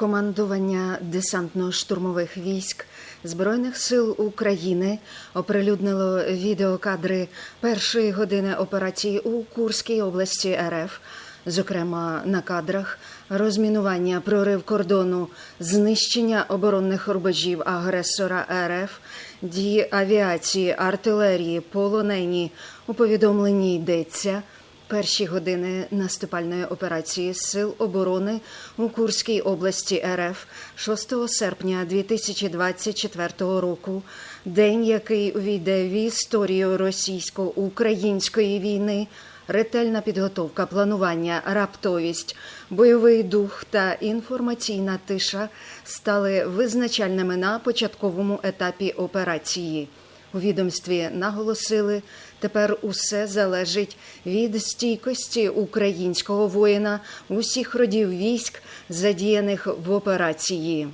Командування десантно-штурмових військ Збройних сил України оприлюднило відеокадри першої години операції у Курській області РФ. Зокрема, на кадрах розмінування, прорив кордону, знищення оборонних рубежів агресора РФ, дії авіації, артилерії, полонені. У повідомленні йдеться. Перші години наступальної операції Сил оборони у Курській області РФ 6 серпня 2024 року, день, який увійде в історію російсько-української війни, ретельна підготовка, планування, раптовість, бойовий дух та інформаційна тиша стали визначальними на початковому етапі операції. У відомстві наголосили, тепер усе залежить від стійкості українського воїна усіх родів військ, задіяних в операції.